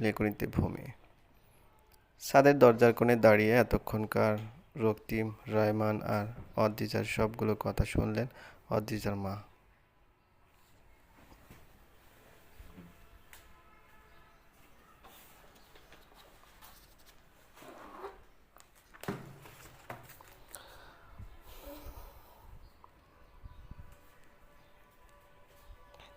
লেখনীতে ভূমি। সাদের দরজার কোণে দাঁড়িয়ে এতক্ষণকার রক্তিম, রয়মান আর অদ্রিজার সবগুলো কথা শুনলেন অদ্রিজার মা।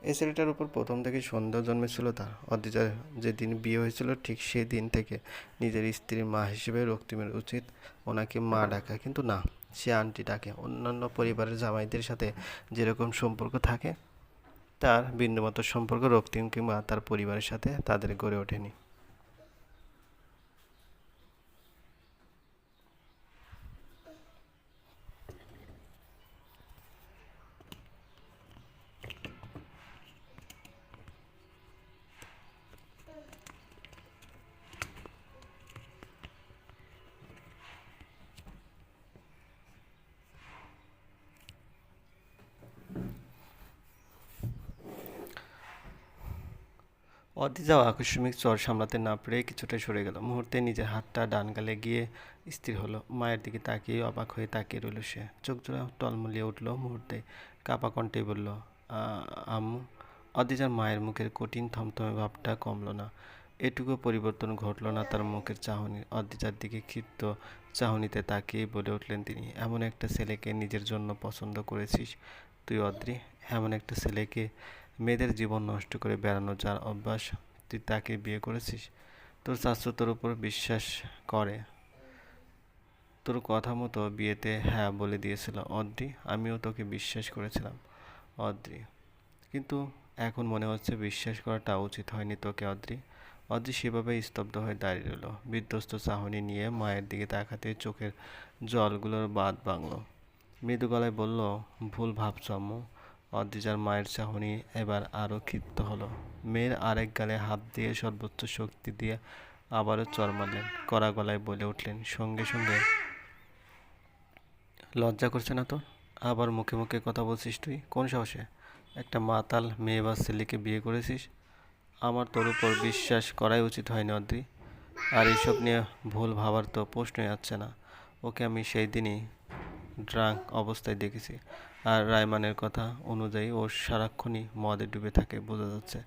এই ছেলেটার উপর প্রথম থেকে সন্দেহ জন্মেছিল তার। অদ্রিজার যেদিন বিয়ে হয়েছিল, ঠিক সেই দিন থেকে নিজের স্ত্রীর মা হিসেবে রক্তিমের উচিত ওনাকে মা ডাকা। কিন্তু না, সে আন্টি ডাকে। অন্যান্য পরিবারের জামাইদের সাথে যেরকম সম্পর্ক থাকে, তার বিন্দুমাত্র সম্পর্ক রক্তিম কিংবা তার পরিবারের সাথে তাদের গড়ে ওঠেনি। অদ্রিজাও আকস্মিক চর সামলাতে না পেরে কিছুটা সরে গেল। মুহূর্তে নিজের হাতটা ডান গালে গিয়ে স্থির হলো। মায়ের দিকে তাকিয়ে অবাক হয়ে তাকিয়ে রইল সে। চোখ জোড়া টলমলিয়ে উঠল মুহূর্তে। কাপা কণ্ঠে বলল, "আ- আম্মু। অদ্রিজার মায়ের মুখের কঠিন থমথমে ভাবটা কমলো না। এটুকু পরিবর্তন ঘটলো না তার মুখের চাহনি অদ্রিজার দিকে ক্ষিপ্ত চাহনিতে তাকিয়ে বলে উঠলেন তিনি, এমন একটা ছেলেকে নিজের জন্য পছন্দ করেছিস তুই, অদ্রি? এমন একটা ছেলেকে মেয়েদের জীবন নষ্ট করে বেড়ানো যার অভ্যাস তুই তাকে বিয়ে করেছিস? তোর শাস্ত্র তোর উপর বিশ্বাস করে। তোর কথা মতো বিয়েতে হ্যাঁ বলে দিয়েছিল, অদ্রি, আমিও তোকে বিশ্বাস করেছিলাম, অদ্রি। কিন্তু এখন মনে হচ্ছে বিশ্বাস করাটা উচিত হয়নি তোকে, অদ্রি। অদ্রি সেভাবে স্তব্ধ হয়ে দাঁড়িয়ে রইল। বিধ্বস্ত চাহনি নিয়ে মায়ের দিকে তাকাতে চোখের জলগুলোর বাদ ভাঙল। মৃদু গলায় বলল, ভুল ভাবছ আম্মু। অদ্রিজার মায়ের চাহনি এবার আরও ক্ষিপ্ত হলো। মেয়ের আরেক গালে হাত দিয়ে সর্বোচ্চ শক্তি দিয়ে আবারও চর মারলেন। কড়া গলায় বলে উঠলেন, সঙ্গে সঙ্গে। লজ্জা করছে না তো? আবার মুখে মুখে কথা বলছিস তুই? কোন সাহসে? একটা মাতাল মেয়ে বা ছেলেকে বিয়ে করেছিস? আমার তোর উপর বিশ্বাস করাই উচিত হয়নি অদ্রি। আর এইসব নিয়ে ভুল ভাবার তো প্রশ্নই আসছে না। ওকে আমি সেই দিনই ড্রাঙ্ক অবস্থায় দেখেছি। আর রায়মানের কথা অনুযায়ী ও সারাক্ষণই মদে ডুবে থাকে বোঝা যাচ্ছে।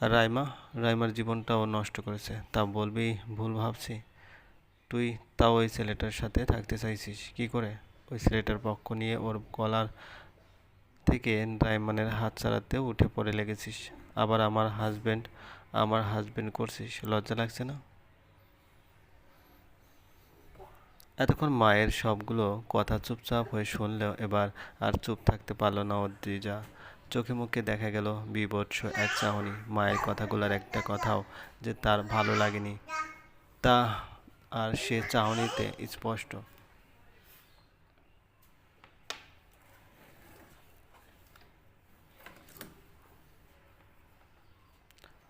আর রাইমা রাইমার জীবনটা ও নষ্ট করেছে। তা বলবি, ভুল ভাবছি। তুই তাও ওই ছেলেটার সাথে থাকতে চাইছিস, কি করে? ওই ছেলেটার পক্ষ নিয়ে ওর গলার থেকে রাইমানের হাত ছাড়াতে উঠে পড়ে লেগেছিস। আবার আমার হাজবেন্ড আমার হাজবেন্ড করছিস, লজ্জা লাগছে না? এতক্ষণ মায়ের সবগুলো কথা চুপচাপ হয়ে শুনলেও এবার আর চুপ থাকতে পারল না অদ্রিজা চোখে মুখে দেখা গেল বিভৎস এক চাহনি। মায়ের কথাগুলোর একটা কথাও যে তার ভালো লাগেনি। তা আর সে চাহনিতে স্পষ্ট।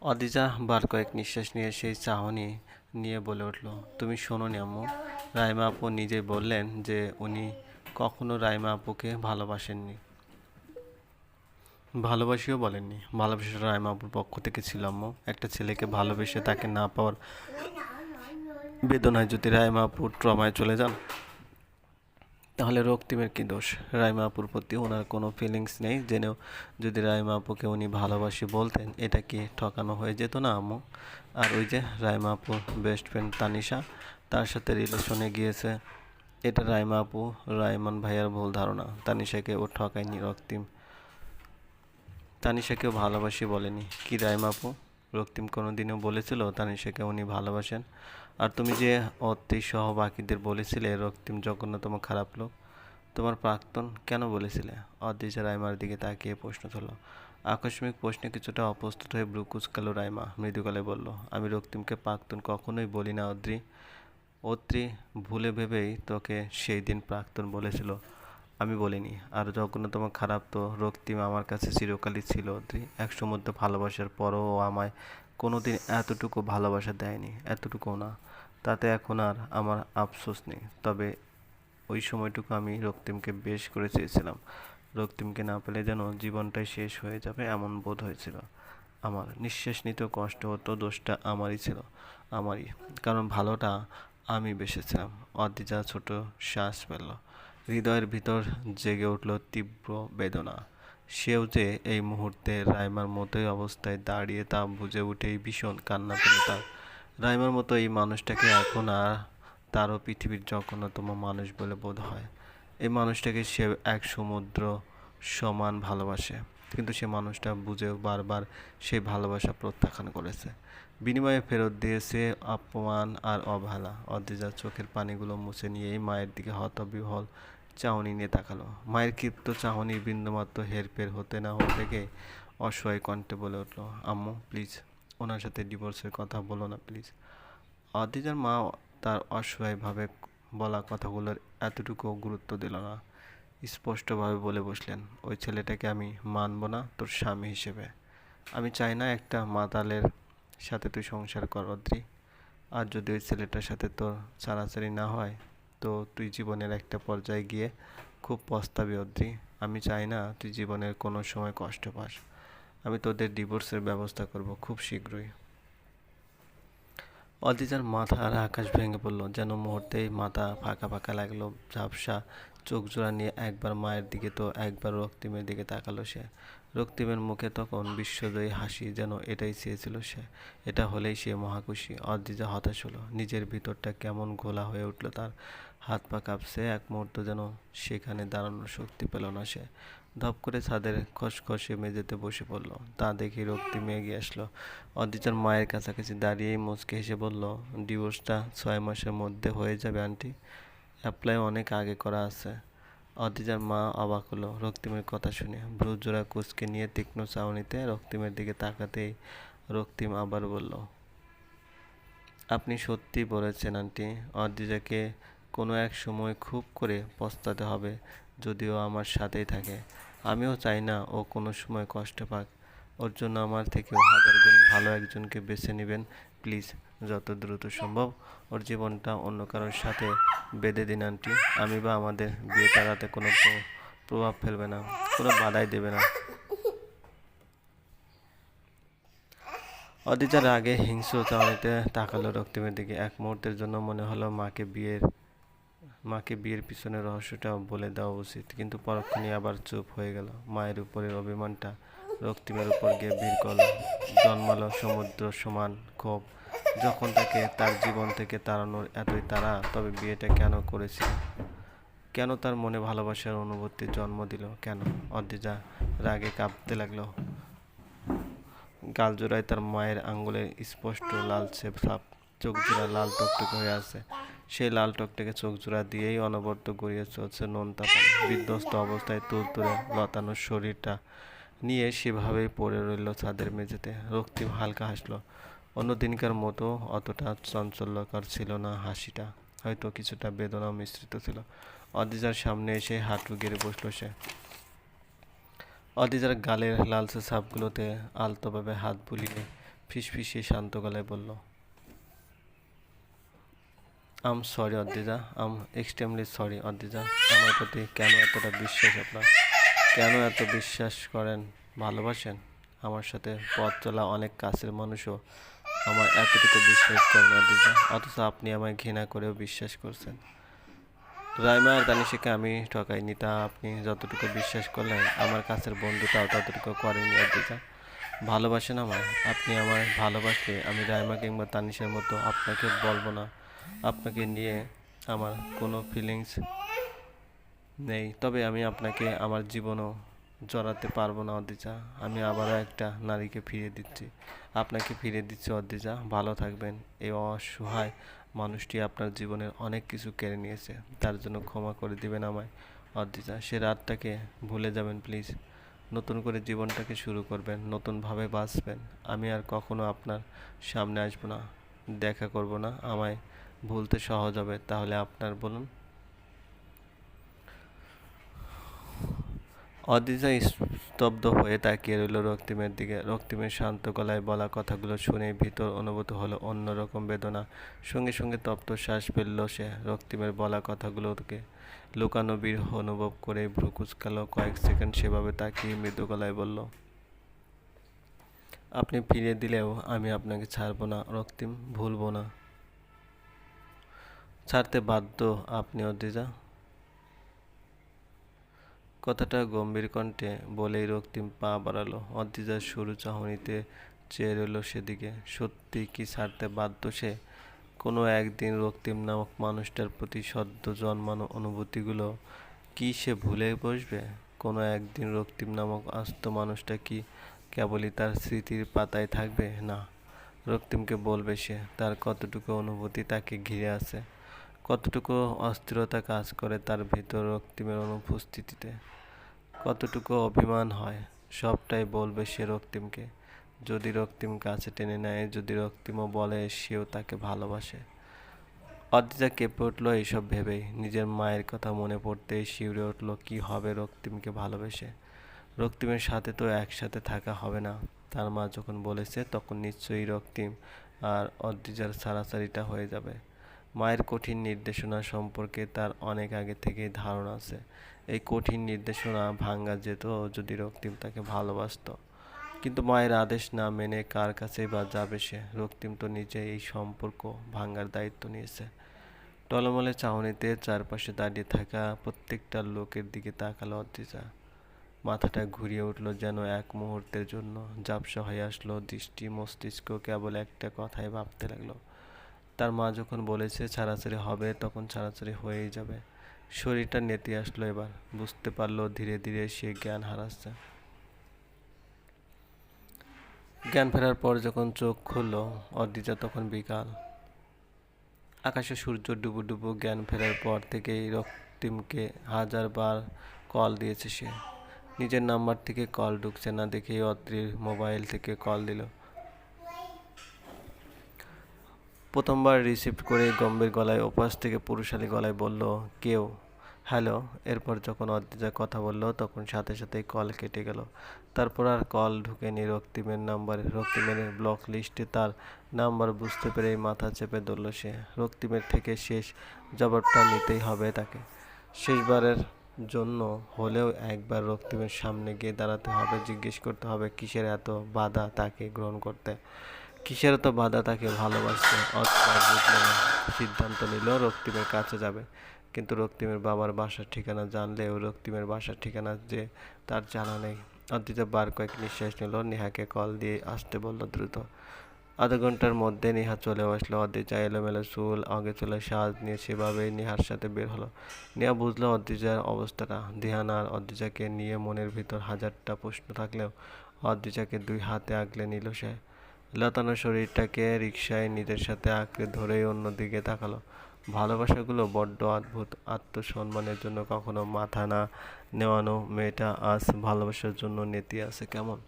অদিজা বার কয়েক নিঃশ্বাস নিয়ে সেই চাহনি নিয়ে বলে উঠল, তুমি শোনো নি আম্মু। রাইমা আপু নিজেই বললেন যে উনি কখনো রাইমা আপুকে ভালোবাসেননি। ভালোবাসিও বলেননি। ভালোবাসাটা রাইমা আপুর পক্ষ থেকে ছিল আম্মু। একটা ছেলেকে ভালোবেসে তাকে না পাওয়ার বেদনায় যদি রাইমা আপুর ট্রমায় চলে যান তাহলে রক্তিমের কি দোষ? রাইমা আপুর প্রতি ওনার কোনো ফিলিংস নেই? জেনেও যদি রাইমা আপুকে উনি ভালোবাসি বলতেন, এটা কি ঠকানো হয়ে যেত না, আম্মু? আর ওই যে রাইমা আপুর বেস্ট ফ্রেন্ড তানিশা, তার সাথে রিলেশনে গিয়েছে। এটা রাইমা আপু, রাইমান ভাইয়ার ভুল ধারণা। তানিশাকে ও ঠকায়নি রক্তিম তানিশাকেও ভালোবাসি বলেনি। কি রাইমা আপু? রক্তিম কোনোদিনও বলেছিল তানিশাকে উনি ভালোবাসেন। আর তুমি যে অতি সহ বাকিদের বলেছিলে, রক্তিম জঘন্যতম খারাপ লোক, তোমার প্রাক্তন কেন বলেছিলে? অদ্রিজা রাইমার দিকে তাকিয়ে প্রশ্ন তুলল আকস্মিক প্রশ্নে কিছুটা অপ্রস্তুত হয়ে ব্রু কুচকালো রাইমা মৃদুকালে বলল, আমি রক্তিমকে প্রাক্তন কখনোই বলি না অদ্রি অত্রি ভুলে ভেবেই তোকে সেই দিন প্রাক্তন বলেছিল। আমি বলিনি। আর জঘন্যতম খারাপ তো রক্তিম আমার কাছে চিরকালই ছিল এক সমুদ্র ভালোবাসার পরও আমায় কোনোদিন এতটুকু ভালোবাসা দেয়নি এতটুকু না। তাতে এখন আর আমার আফসোস নেই। তবে ওই সময়টুকু আমি রক্তিমকে বেশ করে চেয়েছিলাম। রক্তিমকে না পেলে যেন জীবনটাই শেষ হয়ে যাবে এমন বোধ হয়েছিল। আমার নিঃশ্বাস নিতেও কষ্ট হতো, দোষটা আমারই ছিল, আমারই। কারণ ভালোটা আমি বেসেছিলাম অদ্রিজা ছোট শ্বাস ফেলল। হৃদয়ের ভিতর জেগে উঠল তীব্র বেদনা। সেও যে এই মুহূর্তে রাইমার মতোই অবস্থায় দাঁড়িয়ে তা বুঝে উঠেই ভীষণ কান্না পেল তার। রাইমার মতো এই মানুষটাকে এখন আর তারও পৃথিবীর জঘন্যতম মানুষ বলে বোধ হয়। এই মানুষটাকে সে এক সমুদ্র সমান ভালোবাসে, কিন্তু সে মানুষটা বুঝেও বারবার সেই ভালোবাসা প্রত্যাখ্যান করেছে। বিনিময়ে ফেরত দিয়েছে অপমান আর অবহেলা। অদ্রিজার চোখের পানিগুলো মুছে নিয়েই মায়ের দিকে হতবিহল চাহনি নিয়ে তাকালো। মায়ের ক্ষিপ্ত চাহনি বিন্দুমাত্র হেরফের হতে না হতে থেকে অসহায় কণ্ঠে বলে উঠল, আম্মু প্লিজ ওনার সাথে ডিভোর্সের কথা বলো না প্লিজ অদ্রিজার মা তার অসহায়ভাবে বলা কথাগুলোর এতটুকু গুরুত্ব দিল না। স্পষ্টভাবে বলে বসলেন, ওই ছেলেটাকে আমি মানব না, তোর স্বামী হিসেবে। আমি চাই না একটা মাতালের সাথে তুই সংসার কর, অদ্রি। আর যদি ওই ছেলেটার সাথে তোর ছাড়াছাড়ি না হয় তো তুই জীবনের একটা পর্যায়ে গিয়ে খুব পস্তাবি, অদ্রি। আমি চাই না তুই জীবনের কোনো সময় কষ্ট পাস। আমি তোদের ডিভোর্সের ব্যবস্থা করব খুব শীঘ্রই। অদিজার মাথা আর আকাশ ভেঙে পড়ল, যেন মুহূর্তেই মাথা ফাঁকা ফাঁকা লাগল, ঝাপসা চোখ জোড়া নিয়ে একবার মায়ের দিকে তো একবার রক্তিমের দিকে তাকালো সে। রক্তিমের মুখে তখন বিশ্বজয়ী হাসি যেন এটাই চেয়েছিল সে, এটা হলেই সে মহাখুশি। অদ্রিজা হতাশ হলো, নিজের ভিতরটা কেমন ঘোলা হয়ে উঠল তার। হাত পা কাঁপছে, এক মুহূর্ত যেন সেখানে দাঁড়ানোর শক্তি পেল না সে। ধপ করে ছাদের খসখসে মেঝেতে বসে পড়ল। তা দেখে রক্তিম এগিয়ে আসলো। অদ্রিজার মায়ের কাছাকাছি দাঁড়িয়েই মুচকে হেসে বলল, ডিভোর্সটা ছয় মাসের মধ্যে হয়ে যাবে, আন্টি। অ্যাপ্লাই অনেক আগে করা আছে। অদ্রিজার মা অবাক হলো। রক্তিমের কথা শুনে ভ্রুজোড়া কুচকে নিয়ে তীক্ষ্ণ চাউনিতে রক্তিমের দিকে তাকাতেই রক্তিম আবার বলল, আপনি সত্যি বলেছেন, আন্টি। অদ্রিজাকে কোনো এক সময় খুব করে পস্তাতে হবে, যদিও আমার সাথেই থাকে। আমিও চাই না ও কোনো সময় কষ্ট পাক। ওর জন্য আমার থেকেও হাজার গুণ ভালো একজনকে বেছে নেবেন, প্লিজ। যত দ্রুত সম্ভব ওর জীবনটা অন্য কারোর সাথে বেঁধে দিন, আনটি। আমি বা আমাদের বিয়ে তাড়াতে কোনো প্রভাব ফেলবে না, কোনো বাধাই দেবে না। অদিচার আগে হিংস্র চাওয়ানিতে তাকালো রক্তিমের দিকে। এক মুহূর্তের জন্য মনে হলো মাকে বিয়ের মাকে বিয়ের পিছনে রহস্যটা বলে দেওয়া উচিত। কিন্তু পরক্ষণে আবার চুপ হয়ে গেল। মায়ের উপরের অভিমানটা রক্তিমের উপর গিয়ে ভিড় করল। জন্মালো সমুদ্র সমান ক্ষোভ। যখন তাকে তার জীবন থেকে তাড়ানোর এতই তাড়া, তবে বিয়েটা কেন করেছিল? কেন তার মনে ভালোবাসার অনুভূতি জন্ম দিল? কেন? অদ্রিজা রাগে কাঁপতে লাগল। গালজোড়ায় তার মায়ের আঙ্গুলের স্পষ্ট লালচে ভাব। চোখ জোড়া লাল টকটকে হয়ে আছে। সেই লাল টকটকে চোখ জোড়া দিয়েই অনবরত গড়িয়ে চলছে নোনতা পানি বিধ্বস্ত অবস্থায় তুলতুলে লতানো শরীরটা নিয়ে সেভাবেই পড়ে রইল ছাদের মেঝেতে। রক্তিম হালকা হাসলো। অন্যদিনকার মতো অতটা চঞ্চল্যকর ছিল না হাসিটা। হয়তো কিছুটা বেদনা মিশ্রিত ছিল। অদিজার সামনে এসে হাঁটু গেড়ে বসল সে। অদিজার গালের লালচে ছাপগুলোতে আলতোভাবে হাত বুলিয়ে ফিসফিসিয়ে শান্ত গলায় বলল I'm sorry Adrija I'm extremely sorry Adrija আমার প্রতি কেন এতটা বিশ্বাস আপনার? কেন এত বিশ্বাস করেন, ভালোবাসেন? আমার সাথে পথ চলা অনেক কাছের মানুষও আমার এতটুকু বিশ্বাস করেন অদ্রিজা অথচ আপনি আমায় ঘৃণা করেও বিশ্বাস করছেন। রাইমা আর তানিশাকে আমি ঠকাইনি তা আপনি যতটুকু বিশ্বাস করলেন, আমার কাছের বন্ধুটাও ততটুকু করেনি অদ্রিজা ভালোবাসেন আমায়। আপনি আমায় ভালোবাসলে আমি রাইমা কিংবা তানিশের মতো আপনাকে বলব না। আপনাকে নিয়ে আমার কোনো ফিলিংস নেই। তবে আমি আপনাকে আমার জীবনও জড়াতে পারব না অদ্রিজা আমি আবারও একটা নারীকে ফিরিয়ে দিচ্ছি। আপনাকে ফিরিয়ে দিচ্ছি অদ্রিজা ভালো থাকবেন। এই অসহায় মানুষটি আপনার জীবনের অনেক কিছু কেড়ে নিয়েছে। তার জন্য ক্ষমা করে দিবেন আমায় অদ্রিজা সে রাতটাকে ভুলে যাবেন প্লিজ নতুন করে জীবনটাকে শুরু করবেন। নতুনভাবে বাঁচবেন। আমি আর কখনো আপনার সামনে আসব না, দেখা করব না। আমায় ভুলতে সহজ হবে, তাহলে আপনার বলুন। অদিজা স্তব্ধ হয়ে তাকিয়ে রইল রক্তিমের দিকে। রক্তিমের শান্ত গলায় বলা কথাগুলো শুনে ভিতর অনুভূত হলো অন্যরকম বেদনা। সঙ্গে সঙ্গে তপ্ত শ্বাস ফেলল সে রক্তিমের বলা কথাগুলোকে। লুকানো বিরহ অনুভব করে ভ্রু কুচকালো কয়েক সেকেন্ড সেভাবে তাকিয়ে মৃদু গলায় বলল, আপনি ফিরিয়ে দিলেও আমি আপনাকে ছাড়বো না, রক্তিম, ভুলবো না। ছাড়তে বাধ্য আপনি অদ্রিজা কথাটা গম্ভীর কণ্ঠে বলেই রক্তিম পা বাড়ালো। অদ্রিজার সরু চাহনিতে চেয়ে রইল সেদিকে। সত্যি কি ছাড়তে বাধ্য সে? কোনো একদিন রক্তিম নামক মানুষটার প্রতি সদ্য জন্মানো অনুভূতিগুলো কি সে ভুলে বসবে? কোনো একদিন রক্তিম নামক আস্ত মানুষটা কি কেবলই তার স্মৃতির পাতায় থাকবে? না। রক্তিমকে বলবে সে, তার কতটুকু অনুভূতি তাকে ঘিরে আছে? কতটুকু অস্থিরতা কাজ করে তার ভিতর রক্তিমের অনুপস্থিতিতে? কতটুকু অভিমান হয়? সবটাই বলবে সে রক্তিমকে। যদি রক্তিম কাছে টেনে নেয়, যদি রক্তিমও বলে সেও তাকে ভালোবাসে। অদ্রিজা কেঁপে উঠল এইসব ভেবেই। নিজের মায়ের কথা মনে পড়তেই শিউরে উঠল, কি হবে রক্তিমকে ভালোবেসে? রক্তিমের সাথে তো একসাথে থাকা হবে না। তার মা যখন বলেছে, তখন নিশ্চয়ই রক্তিম আর অদ্রিজার সারাসারিটা হয়ে যাবে। মায়ের কঠিন নির্দেশনা সম্পর্কে তার অনেক আগে থেকেই ধারণা আছে। এই কঠিন নির্দেশনা ভাঙ্গা যেত যদি রক্তিম তাকে ভালোবাসত। কিন্তু মায়ের আদেশ না মেনে কার কাছেই বা যাবে সে? রক্তিম তো নিজে এই সম্পর্ক ভাঙ্গার দায়িত্ব নিয়েছে। টলমলে চাহনিতে চারপাশে দাঁড়িয়ে থাকা প্রত্যেকটা লোকের দিকে তাকালো অদ্রিজা। মাথাটা ঘুরিয়ে উঠল যেন এক মুহূর্তের জন্য। ঝাপসা হয়ে আসলো দৃষ্টি মস্তিষ্ক কেবল একটা কথাই ভাবতে লাগল। তার মা যখন বলেছে ছাড়াছাড়ি হবে, তখন ছাড়াছাড়ি হয়েই যাবে। শরীরটা নেতে আসলো এবার। বুঝতে পারল, ধীরে ধীরে সে জ্ঞান হারাচ্ছে। জ্ঞান ফেরার পর যখন চোখ খুললো অদ্রিজা তখন বিকাল। আকাশে সূর্য ডুবু ডুবু জ্ঞান ফেরার পর থেকেই রক্তিমকে হাজারবার কল দিয়েছে সে। নিজের নাম্বার থেকে কল ঢুকছে না দেখেই অত্রির মোবাইল থেকে কল দিল। প্রথমবার রিসিভ করে গম্ভীর গলায় ওপাশ থেকে পুরুষালী গলায় বলল, কেউ? হ্যালো। এরপর যখন অদ্রিজা কথা বলল, তখন সাথে সাথেই কল কেটে গেল। তারপর আর কল ঢুকেনি রক্তিমের নাম্বারে। রক্তিমের ব্লক লিস্টে তার নাম্বার বুঝতে পেরেই মাথা চেপে ধরল সে। রক্তিমের থেকে শেষ জবাবটা নিতেই হবে তাকে। শেষবারের জন্য হলেও একবার রক্তিমের সামনে গিয়ে দাঁড়াতে হবে, জিজ্ঞেস করতে হবে কিসের এত বাধা তাকে গ্রহণ করতে। কিসের তো বাধা তাকে ভালোবাসতে? সিদ্ধান্ত নিল রক্তিমের কাছে যাবে। কিন্তু রক্তিমের বাবার বাসার ঠিকানা জানলেও রক্তিমের বাসার ঠিকানা যে তার জানা নেই। অদ্রিজা বার কয়েক নিঃশ্বাস নিল, নেহাকে কল দিয়ে আসতে বলল দ্রুত। আধা ঘণ্টার মধ্যে নেহা চলে আসলো। অদ্রিজা এলোমেলো চুল, আগে চলে সাজ নিয়ে সেভাবেই নেহার সাথে বের হলো। নেহা বুঝলো অদ্রিজার অবস্থাটা। ধ্যান আর অদ্রিজাকে নিয়ে মনের ভিতর হাজারটা প্রশ্ন থাকলেও অদ্রিজাকে দুই হাতে আগলে নিল সে। লতানো শরীরটাকে রিকশায় নিজের সাথে আঁকড়ে ধরেই অন্যদিকে তাকালো। ভালোবাসাগুলো বড্ড অদ্ভুত। আত্মসম্মানের জন্য কখনো মাথা না নেওয়ানো মেয়েটা আজ ভালোবাসার জন্য নেতি আছে কেমন?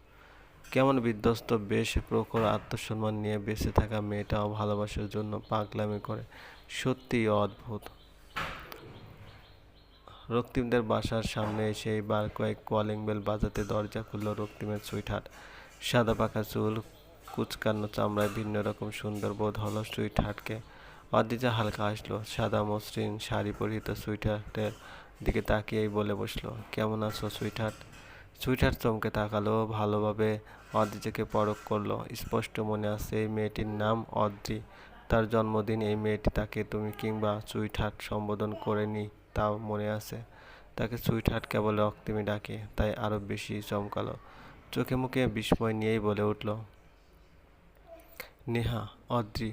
কেমন বিধ্বস্ত, বেশ প্রখর আত্মসম্মান নিয়ে বেঁচে থাকা মেয়েটাও ভালোবাসার জন্য পাগলামি করে। সত্যিই অদ্ভুত। রক্তিমদের বাসার সামনে এসে বার কয়েক কলিং বেল বাজাতে দরজা খুলল রক্তিমের সুইটহাট সাদা পাকা চুল কুচকানো চামড়ায় ভিন্ন রকম সুন্দর বোধ হলো সুইটহাটকে অদ্রিজা হালকা আসলো, সাদা মসৃণ শাড়ি পরিহিত সুইটহার্টের দিকে তাকিয়েই বলে বসল, কেমন আছো সুইট সুইটহার্ট সুইটহার্ট চমকে তাকালো, ভালোভাবে অদ্রিজাকে পরখ করল। স্পষ্ট মনে আছে এই মেয়েটির নাম অদ্রি। তার জন্মদিন এই মেয়েটি তাকে তুমি কিংবা সুইট সুইটহার্ট সম্বোধন করেনি তাও মনে আছে। তাকে সুইট সুইটহার্ট কেবল রক্তিমে ডাকে, তাই আরও বেশি চমকালো। চোখে মুখে বিস্ময় নিয়েই বলে উঠল নেহা, অদ্রি,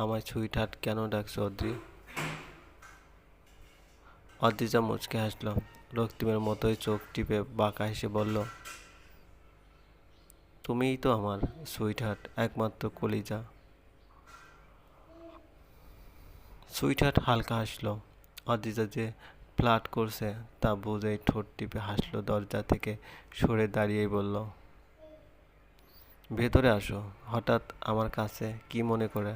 আমায় সুইটহার্ট কেন ডাকছো অদ্রি? অদ্রিজা মুচকে হাসলো, রক্তিমের মতোই চোখ টিপে বাঁকা হেসে বলল, তুমিই তো আমার সুইটহার্ট একমাত্র কলিজা। সুইটহার্ট হালকা হাসলো অদ্রিজা যে ফ্লাট করছে তা বুঝেই ঠোঁট টিপে হাসলো, দরজা থেকে সরে দাঁড়িয়েই বলল ভেতরে আসো, হঠাৎ আমার কাছে কি মনে করে?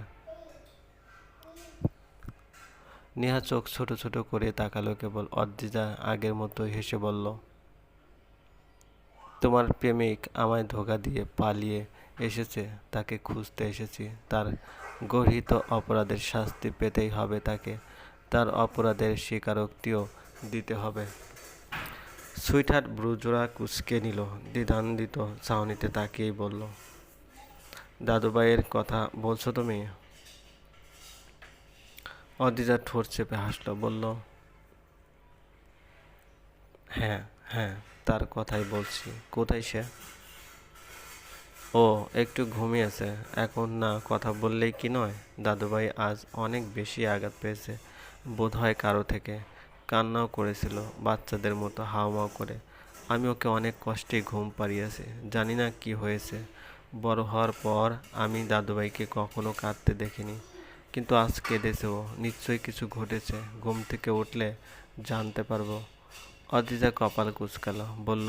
নেহা চোখ ছোট ছোট করে তাকালো কেবল অদ্রিজা আগের মতো হেসে বলল, তোমার প্রেমিক আমায় ধোকা দিয়ে পালিয়ে এসেছে, তাকে খুঁজতে এসেছি। তার গর্হিত অপরাধের শাস্তি পেতেই হবে তাকে। তার অপরাধের স্বীকারোক্তিও দিতে হবে। সুইটহার্ট ব্রুজোড়া কুচকে নিল, দ্বিধান্বিত ছাউনিতে তাকিয়েই বলল, দাদুভাইয়ের কথা বলছো তুমি? অদিজা ঠোঁট চেপে হাসলো, বলল হ্যাঁ হ্যাঁ তার কথাই বলছি। কোথায় সে? ও, একটু ঘুমিয়েছে এখন না কথা বললেই কি নয়? দাদুভাই আজ অনেক বেশি আঘাত পেয়েছে বোধ হয় কারও থেকে। কান্নাও করেছিল বাচ্চাদের মতো হাওমাও করে। আমি ওকে অনেক কষ্টে ঘুম পাড়িয়েছি, জানি না কি হয়েছে। বড় হওয়ার পর আমি দাদুভাইকে কখনো কাঁদতে দেখিনি, কিন্তু আজ কেঁদেছে ও। নিশ্চয়ই কিছু ঘটেছে, ঘুম থেকে উঠলে জানতে পারব। অদিজা কপাল কুচকাল, বলল,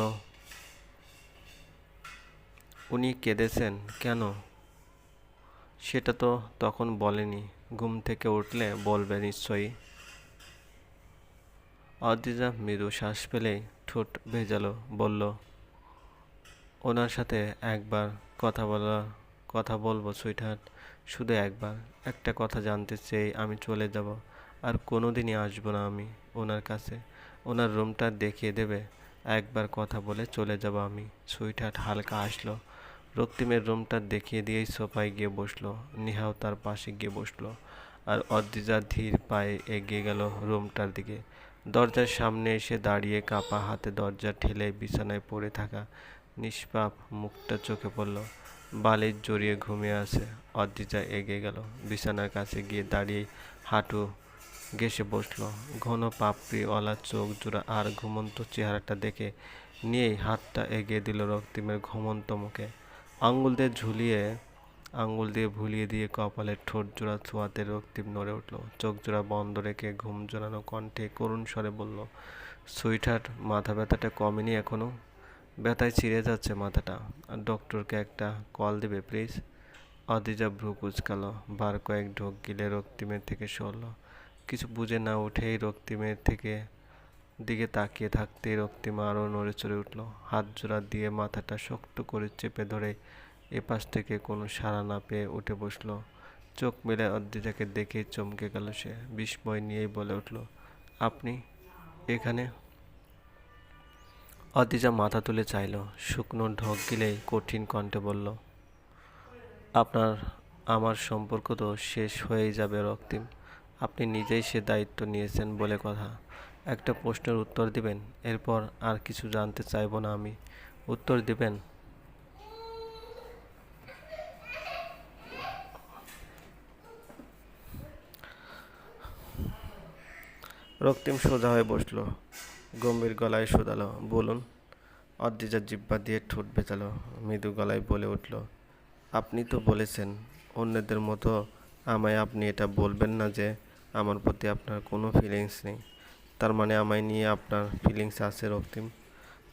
উনি কেঁদেছেন কেন? সেটা তো তখন বলেনি। ঘুম থেকে উঠলে বলবে নিশ্চয়ই। অদিজা মৃদু শ্বাস ফেলেই ঠোঁট ভেজালো, বলল, ওনার সাথে একবার কথা বলা, কথা বলব সুইটহার্ট শুধু একবার, একটা কথা জানতে চেয়ে আমি চলে যাব। আর কোনো দিনই আসব না আমি ওনার কাছে। ওনার রুমটা দেখিয়ে দেবে, একবার কথা বলে চলে যাব আমি। সুইটহার্ট হালকা আসলো রক্তিমের রুমটা দেখিয়ে দিয়েই সোফায় গিয়ে বসল, নিহাও তার পাশে গিয়ে বসল। আর অদ্রিজা ধীর পায়ে এগিয়ে গেল রুমটার দিকে। দরজার সামনে এসে দাঁড়িয়ে কাপা হাতে দরজা ঠেলে বিছানায় পড়ে থাকা নিষ্পাপ মুখটা চোখে পড়ল। বালির জড়িয়ে ঘুমিয়ে আছে। অদ্রিজা এগিয়ে গেল। বিছানার কাছে গিয়ে দাঁড়িয়ে হাঁটু ঘেসে বসল। ঘন পাপড়িওয়ালা চোখ জোড়া আর ঘুমন্ত চেহারাটা দেখে নিয়েই হাতটা এগিয়ে দিল রক্তিমের ঘুমন্ত মুখে। আঙ্গুল দিয়ে ঝুলিয়ে আঙ্গুল দিয়ে ভুলিয়ে দিয়ে কপালের ঠোঁট জোড়া ছোঁয়াতে রক্তিম নড়ে উঠল। চোখ জোড়া বন্ধ রেখে ঘুম জোড়ানো কণ্ঠে করুণ স্বরে বলল, সুইটহার্ট, মাথা ব্যথাটা কমেনি এখনও ব্যথায় ছিঁড়ে যাচ্ছে মাথাটা। আর ডক্টরকে একটা কল দেবে, প্লিজ? অদিজা ভ্রু কুচকালো, বার কয়েক ঢোক গিলে রক্তিমের থেকে সরল। কিছু বুঝে না উঠেই রক্তিমের থেকে দিকে তাকিয়ে থাকতেই রক্তিম আরও নড়ে চড়ে উঠল। হাত জোড়া দিয়ে মাথাটা শক্ত করে চেপে ধরে এপাশ থেকে কোনো সাড়া না পেয়ে উঠে বসল। চোখ মেলে অদ্রিজাকে দেখে চমকে গেল সে। বিস্ময় নিয়েই বলে উঠল, আপনি এখানে? অদ্রিজা মাথা তুলে চাইল। শুকনো ঢক গিলেই কঠিন কণ্ঠে বলল, আপনার, আমার সম্পর্ক তো শেষ হয়েই যাবে রক্তিম। আপনি নিজেই সে দায়িত্ব নিয়েছেন বলে কথা। একটা প্রশ্নের উত্তর দিবেন, এরপর আর কিছু জানতে চাইব না আমি। উত্তর দিবেন রক্তিম সোজা হয়ে বসল। গম্ভীর গলায় শোধালো, বলুন অদ্রিজা জিব্বা দিয়ে ঠোঁট বেচালো, মৃদু গলায় বলে উঠল, আপনি তো বলেছেন, অন্যদের মতো আমায় আপনি এটা বলবেন না যে আমার প্রতি আপনার কোনো ফিলিংস নেই। তার মানে আমায় নিয়ে আপনার ফিলিংস আছে রক্তিম।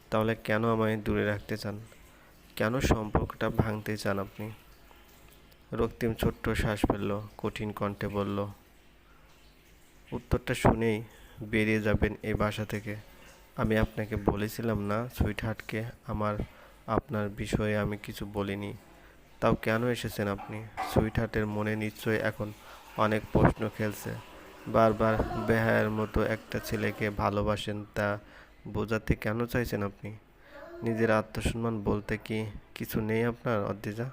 তাহলে কেন আমায় দূরে রাখতে চান? কেন সম্পর্কটা ভাঙতে চান আপনি? রক্তিম ছোট্ট শ্বাস ফেলল, কঠিন কণ্ঠে বলল, উত্তরটা শুনেই বেরিয়ে যাবেন এই বাসা থেকে। আমি আপনাকে বলেছিলাম না, সুইটহার্টকে, আমার, আপনার বিষয়ে আমি কিছু বলিনি। তাও কেন এসেছেন আপনি? সুইটহার্টের মনে নিশ্চয়ই এখন অনেক প্রশ্ন খেলছে। বারবার বেহায়ের মতো একটা ছেলেকে ভালোবাসেন তা বোঝাতে কেন চাইছেন আপনি? নিজের আত্মসম্মান বলতে কি কিছু নেই আপনার অদ্রিজা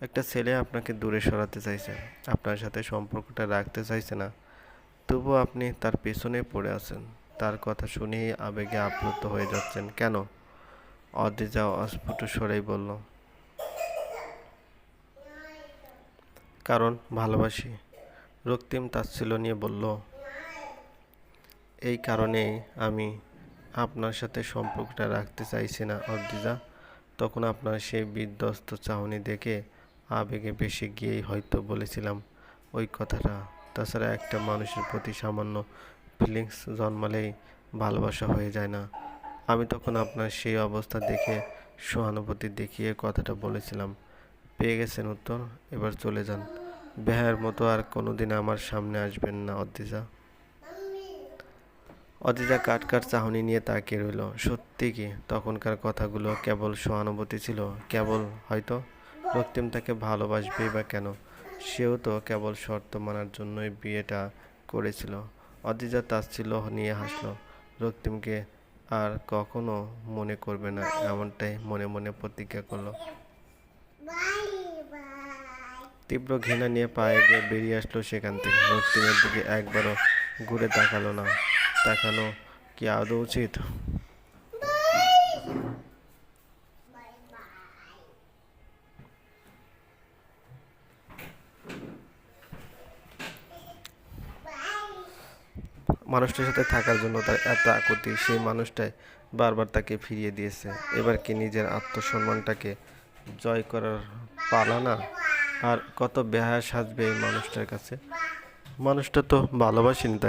একটা ছেলে আপনাকে দূরে সরাতে চাইছে, আপনার সাথে সম্পর্কটা রাখতে চাইছে না। তবুও আপনি তার পেছনে পড়ে আছেন। তার কথা শুনেই আবেগে আপ্লুত হয়ে যাচ্ছেন। কেন? অদ্রিজা অস্ফুট স্বরেই বলল, কারণ ভালোবাসি। রক্তিম তাচ্ছিল নিয়ে বলল, এই কারণেই আমি আপনার সাথে সম্পর্কটা রাখতে চাইছি না, অদ্রিজা। তখন আপনার সেই বিধ্বস্ত চাহনি দেখে আবেগে বেশি গিয়েই হয়তো বলেছিলাম, ওই কথাটা তাছাড়া একটা মানুষের প্রতি সামান্য ফিলিংস জন্মালেই ভালোবাসা হয়ে যায় না। আমি তখন আপনার সেই অবস্থা দেখে, সহানুভূতি দেখিয়ে কথাটা বলেছিলাম। পেয়ে গেছেন উত্তর, এবার চলে যান। বেহায়ের মতো আর কোনোদিন আমার সামনে আসবেন না অদ্রিজা অদিজা কাট কাট চাহনি নিয়ে তাকিয়ে রইল। সত্যি কি তখনকার কথাগুলো কেবল সহানুভূতি ছিল? কেবল হয়তো রক্তিম তাকে ভালোবাসবে বা কেন? সেও তো কেবল শর্ত মানার জন্যই বিয়েটা করেছিল। অদিজা তাচ্ছিল নিয়ে হাসলো। রক্তিমকে আর কখনো মনে করবে না, এমনটাই মনে মনে প্রতিজ্ঞা করল। তীব্র ঘৃণা নিয়ে পায়ে গিয়ে বেরিয়ে আসলো সেখান থেকে। রক্তিমের দিকে একবারও ঘুরে তাকালো না। তাকানো কি আদৌ উচিত? মানুষটার সাথে থাকার জন্য তার এত আকুতি, সেই মানুষটাই বারবার তাকে ফিরিয়ে দিয়েছে। এবার কি নিজের আত্মসম্মানটাকে জয় করার পালা না? আর কত বেহায়া সাজবে এই মানুষটার কাছে? মানুষটা তো ভালোবাসেনি তাকে।